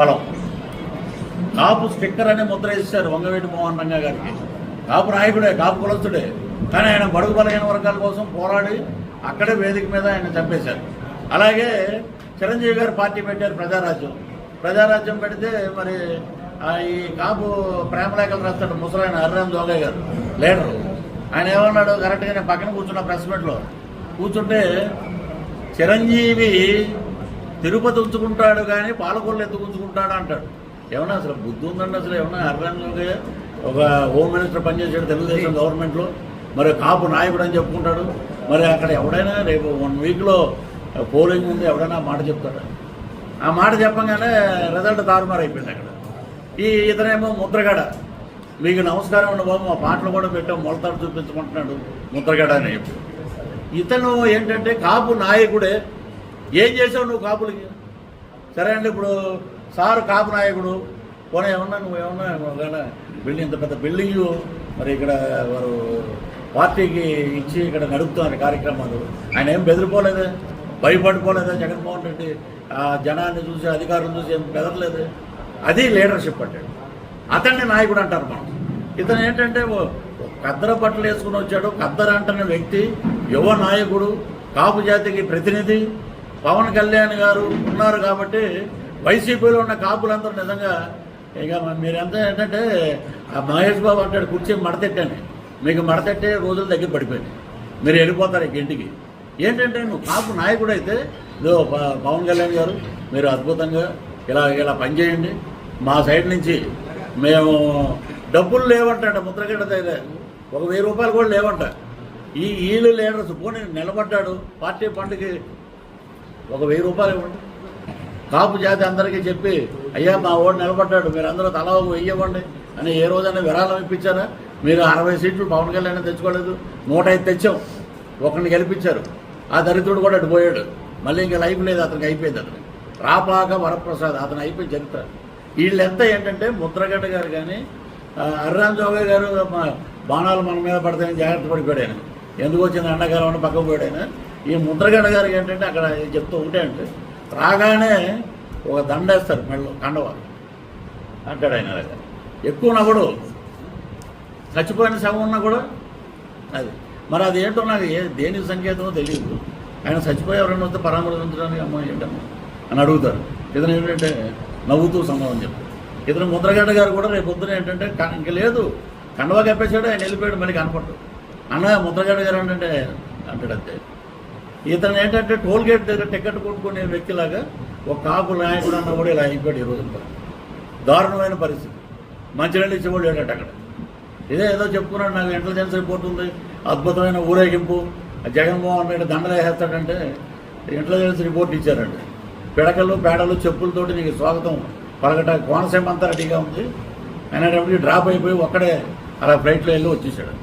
బలం. కాపు స్టిక్కర్ అనే ముద్ర ఇచ్చారు వంగవేటి మోహన్ రంగా గారికి. కాపు నాయకుడే కాపు కులస్తుడే. కానీ ఆయన బడుగు బలహీన వర్గాల కోసం పోరాడి అక్కడే వేదిక మీద ఆయన చంపేశారు. అలాగే చిరంజీవి గారు పార్టీ పెట్టారు ప్రజారాజ్యం. ప్రజారాజ్యం పెడితే మరి ఆ ఈ కాపు ప్రేమలేఖలు రాస్తాడు ముసలాయన హరిరామ్ జోగయ్య గారు. లీడరు. ఆయన ఏమన్నాడు? కరెక్ట్గా నేను పక్కన కూర్చున్న ప్రెస్ మీట్లో. కూర్చుంటే చిరంజీవి తిరుపతి ఉంచుకుంటాడు కానీ పాలకొల్లు ఎందుకు ఉంచుకుంటాడు అంటాడు. ఏమన్నా అసలు బుద్ధి ఉందండి అసలు? ఏమన్నా అర్ధంగా ఒక హోమ్ మినిస్టర్ పనిచేసాడు తెలుగుదేశం గవర్నమెంట్లో. మరి కాపు నాయకుడు అని చెప్పుకుంటాడు. మరి అక్కడ ఎవడైనా రేపు వన్ వీక్లో పోలింగ్ ఉంది ఎవడైనా మాట చెప్తాడు? ఆ మాట చెప్పగానే రిజల్ట్ తారుమారు అయిపోయింది అక్కడ. ఈ ఇతనేమో ముద్రగడ. మీకు నమస్కారం అండి బాబు మా పాటలు కూడా పెట్టాం మొలతాడు చూపించుకుంటున్నాడు ముద్రగడ అని చెప్పి. ఇతను ఏంటంటే కాపు నాయకుడే. ఏం చేసావు నువ్వు కాపులకి? సరే అండి ఇప్పుడు సారు కాపు నాయకుడు. పోనీ ఏమన్నా నువ్వు ఏమన్నా బిల్డింగ్ ఇంత పెద్ద బిల్డింగ్ మరి ఇక్కడ వారు పార్టీకి ఇచ్చి ఇక్కడ నడుపుతున్నారు కార్యక్రమాలు. ఆయన ఏం బెదిరిపోలేదే? భయపడిపోలేదా జగన్మోహన్ రెడ్డి? ఆ జనాన్ని చూసి అధికారులను చూసి ఏం బెదరలేదు? అది లీడర్షిప్ అంటే. అతన్ని నాయకుడు అంటారు మనం. ఇతను ఏంటంటే కద్దర బట్టలు వేసుకుని వచ్చాడు. కద్దర అంటున్న వ్యక్తి యువ నాయకుడు కాపు జాతికి ప్రతినిధి పవన్ కళ్యాణ్ గారు ఉన్నారు కాబట్టి వైసీపీలో ఉన్న కాపులందరూ నిజంగా ఇక మీరు మీరంతా ఏంటంటే ఆ మహేష్ బాబు అంటాడు కుర్చీ మడతెట్టాను మీకు మడతెట్టే రోజులు దగ్గర పడిపోయింది. మీరు వెళ్ళిపోతారు ఇక ఇంటికి. ఏంటంటే నువ్వు కాపు నాయకుడు అయితే ఇదో పవన్ కళ్యాణ్ గారు మీరు అద్భుతంగా ఇలా ఇలా పనిచేయండి మా సైడ్ నుంచి మేము డబ్బులు లేవంటాడు ముద్రగడ్డ దగ్గర. ఒక వెయ్యి రూపాయలు కూడా లేవంట. ఈ వీళ్ళు లీడర్స్ పోనీ నిలబడ్డాడు పార్టీ పండుగ ఒక వెయ్యి రూపాయలు ఇవ్వండి. కాపు జాతి అందరికీ చెప్పి అయ్యా మా ఓడు నిలబడ్డాడు మీరు అందరూ తలా ఒక వెయ్యి ఇవ్వండి అని ఏ రోజైనా విరాళం ఇప్పించారా? మీరు అరవై సీట్లు పవన్ కళ్యాణ్ తెచ్చుకోలేదు నూట ఐదు తెచ్చాం ఒకరిని గెలిపించారు. ఆ దరిద్రుడు కూడా అటు పోయాడు. మళ్ళీ ఇంకా లైఫ్ లేదు అతనికి అయిపోయింది అతను. రాపాక వరప్రసాద్ అతను అయిపోయి చరిత్ర. వీళ్ళెంత ఏంటంటే ముద్రగడ్డ గారు కానీ అర్రామ్ చౌగయ్య గారు మా బాణాలు మన మీద పడతాయని జాగ్రత్త పడిపోయాడు ఆయన. ఎందుకు వచ్చింది ఎండాకాలం అని పక్కకు పోయాడు ఆయన? ఈ ముద్రగడ్డ గారికి ఏంటంటే అక్కడ చెప్తూ ఉంటే అంటే రాగానే ఒక దండేస్తారు మెళ్ళు కండవ అంటాడు ఆయన దగ్గర ఎక్కువ నవ్వడు చచ్చిపోయిన శవం ఉన్నా కూడా అది. మరి అది ఏంటో నాకు ఏ దేనికి సంకేతమో తెలియదు. ఆయన చచ్చిపోయి ఎవరైనా వస్తే పరామర్శించడానికి అమ్మ ఏంటమ్మా అని అడుగుతారు. ఇతను ఏంటంటే నవ్వుతూ సంబంధం చెప్తారు ఇతను ముద్రగడ్డ గారు కూడా రేపు పొద్దున ఏంటంటే ఇంక లేదు. కండవా కప్పేశాడు ఆయన వెళ్ళిపోయాడు మళ్ళీ కనపడ్డు అన్న ముద్రగడ్డ గారు ఏంటంటే అంటాడు అంతే. ఇతను ఏంటంటే టోల్ గేట్ దగ్గర టికెట్ కొట్టుకునే వ్యక్తిలాగా ఒక కాపు నాయకుడు అన్న కూడా ఇలా అయిపోయాడు ఈ రోజున. దారుణమైన పరిస్థితి. మంచినీళ్ళు ఇచ్చేవాడు ఏంటంటే అక్కడ. ఇదే ఏదో చెప్పుకున్నాడు నాకు ఇంటెలిజెన్స్ రిపోర్ట్ ఉంది అద్భుతమైన ఊరేగింపు జగన్మోహన్ రెడ్డి దండలేస్తాడంటే ఇంటెలిజెన్స్ రిపోర్ట్ ఇచ్చారండి పిడకలు పేడలు చెప్పులతోటి నీకు స్వాగతం. పలకట కోనసీమ అంతా రెడీగా ఉంది. అనేటప్పటికి డ్రాప్ అయిపోయి ఒక్కడే అలా ఫ్లైట్లో వెళ్ళి వచ్చేసాడు.